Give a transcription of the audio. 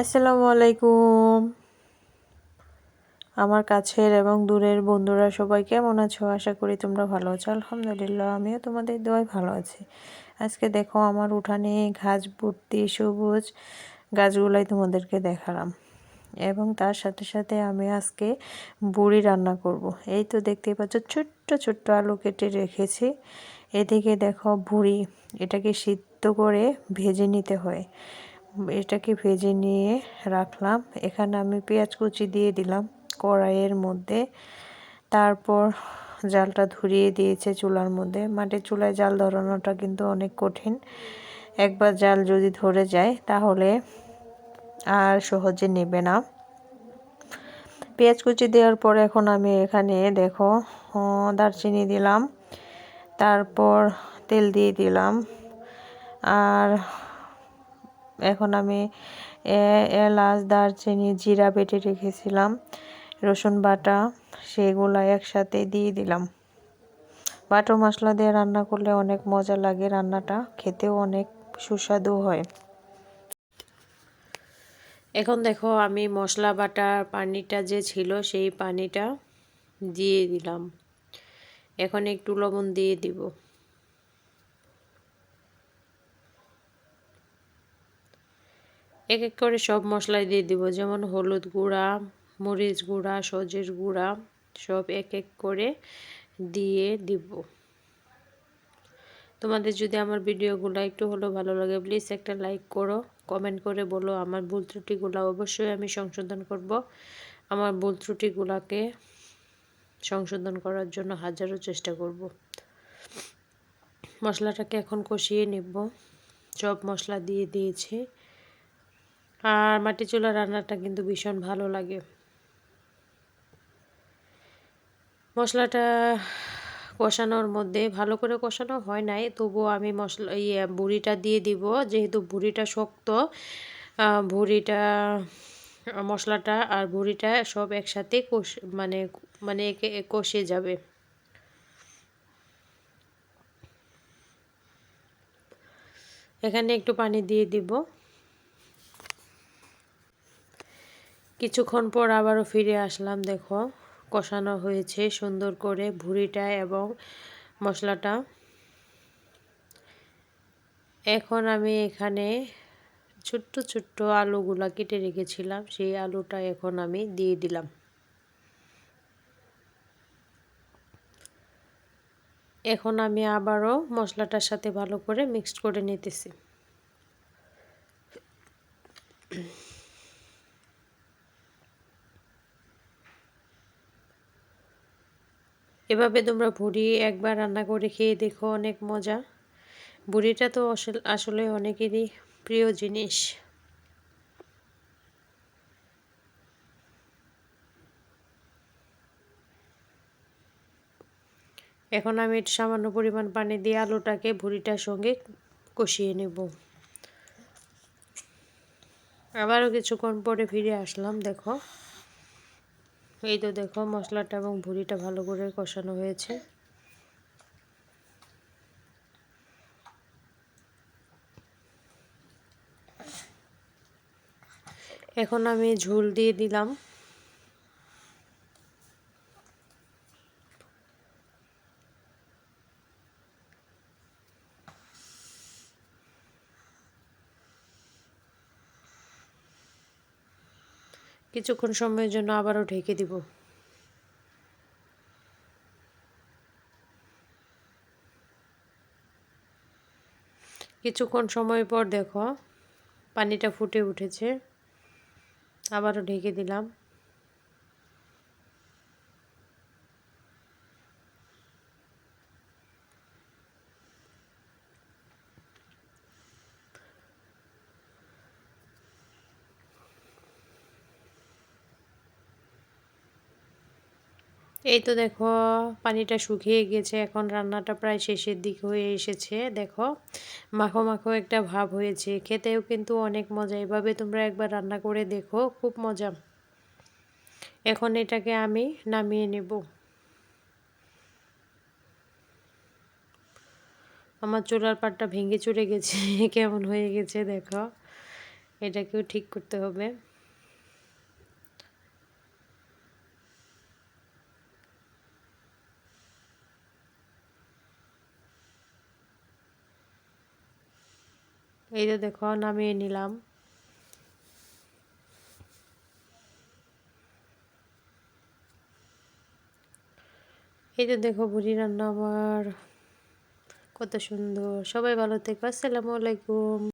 আসসালামু আলাইকুম আমার কাছের এবং দূরের বন্ধুরা সবাই কেমন আছো? আশা করি তোমরা ভালো আছো। আলহামদুলিল্লাহ, আমিও তোমাদের দোয়ায় ভালো আছি। আজকে দেখো আমার উঠানে ঘাস ভর্তি সবুজ গাছগুলাই তোমাদেরকে দেখালাম। এবং তার সাথে সাথে আমি আজকে বুড়ি রান্না করব। এই তো দেখতেই পাচ্ছ, ছোট্ট ছোট্ট আলু কেটে রেখেছি। এদিকে দেখো বুড়ি, এটাকে সিদ্ধ করে ভেজে নিতে হয়। এটাকে ভেজে নিয়ে রাখলাম। এখানে আমি পেঁয়াজ কুচি দিয়ে দিলাম কড়াইয়ের মধ্যে। তারপর জালটা ধরিয়ে দিয়েছে চুলার মধ্যে। মাটির চুলায় জাল ধরানোটা কিন্তু অনেক কঠিন। একবার জাল যদি ধরে যায় তাহলে আর সহজে নেবে না। পেঁয়াজ কুচি দেওয়ার পর এখন আমি এখানে দেখো দারচিনি দিলাম। তারপর তেল দিয়ে দিলাম। আর এখন আমি এলাচ, দারচিনি, জিরা বেটে রেখেছিলাম, রসুন বাটা, সেগুলো একসাথে দিয়ে দিলাম। বাটো মশলা দিয়ে রান্না করলে অনেক মজা লাগে রান্নাটা, খেতেও অনেক সুস্বাদু হয়। এখন দেখো আমি মশলা বাটার পানিটা যে ছিল সেই পানিটা দিয়ে দিলাম। এখন একটু লবণ দিয়ে দিব। এক এক করে সব মশলাই দিয়ে দিব। যেমন হলুদ গুঁড়া, মরিচ গুঁড়া, সজের গুঁড়া, সব এক এক করে দিয়ে দিব। তোমাদের যদি আমার ভিডিওগুলো একটু হলেও ভালো লাগে প্লিজ একটা লাইক করো কমেন্ট করে বলো আমার ভুল ত্রুটিগুলো অবশ্যই আমি সংশোধন করব। আমার ভুল ত্রুটিগুলোকে সংশোধন করার জন্য হাজারো চেষ্টা করব। মশলাটাকে এখন কষিয়ে নিব। সব মশলা দিয়ে দিয়েছি। আর মাটি চুলা রান্নাটা কিন্তু ভীষণ ভালো লাগে। মশলাটা কষানোর মধ্যে, ভালো করে কষানো হয় নাই, তবুও আমি মশলা ইয়ে বুড়িটা দিয়ে দিব, যেহেতু বুড়িটা শক্ত বুড়িটা, মশলাটা আর বুড়িটা সব একসাথে কষ মানে মানে একে কষে যাবে। এখানে একটু পানি দিয়ে দিব। কিছুক্ষণ পর আবারও ফিরে আসলাম, দেখো, কষানো হয়েছে সুন্দর করে ভুড়িটা এবং মশলাটা। এখন আমি এখানে ছোট্ট ছোট্ট আলুগুলা কেটে রেখেছিলাম, সেই আলুটা এখন আমি দিয়ে দিলাম। এখন আমি আবারও মশলাটার সাথে ভালো করে মিক্সড করে নিতেছি। এভাবে তোমরা ভুড়ি একবার রান্না করে খেয়ে দেখো, অনেক মজা। ভুড়িটা তো আসলে অনেকেরই প্রিয় জিনিস। এখন আমি সামান্য পরিমাণ পানি দিয়ে আলুটাকে ভুড়িটার সঙ্গে কষিয়ে নেব। আবারও কিছুক্ষণ পরে ফিরে আসলাম, দেখো। এই তো দেখো মশলাটা এবং ভুড়িটা ভালো করে কষানো হয়েছে। এখন আমি ঝোল দিয়ে দিলাম। কিছুক্ষণ সময়ের জন্য আবারও ঢেকে দিব। কিছুক্ষণ সময় পর দেখো, পানিটা ফুটে উঠেছে। আবারও ঢেকে দিলাম। এই তো দেখো, পানিটা শুকিয়ে গেছে। এখন রান্নাটা প্রায় শেষের দিক হয়ে এসেছে। দেখো, মাখো মাখো একটা ভাব হয়েছে। খেতেও কিন্তু অনেক মজা। এভাবে তোমরা একবার রান্না করে দেখো, খুব মজা। এখন এটাকে আমি নামিয়ে নেব। আমার চুলার পাটটা ভেঙে চুরে গেছে। কেমন হয়ে গেছে, দেখো। এটাকেও ঠিক করতে হবে। এই যে দেখো, নামিয়ে নিলাম। এই যে দেখো বুড়ি রান্না আমার কত সুন্দর। সবাই ভালো থেকো, আসসালামু আলাইকুম।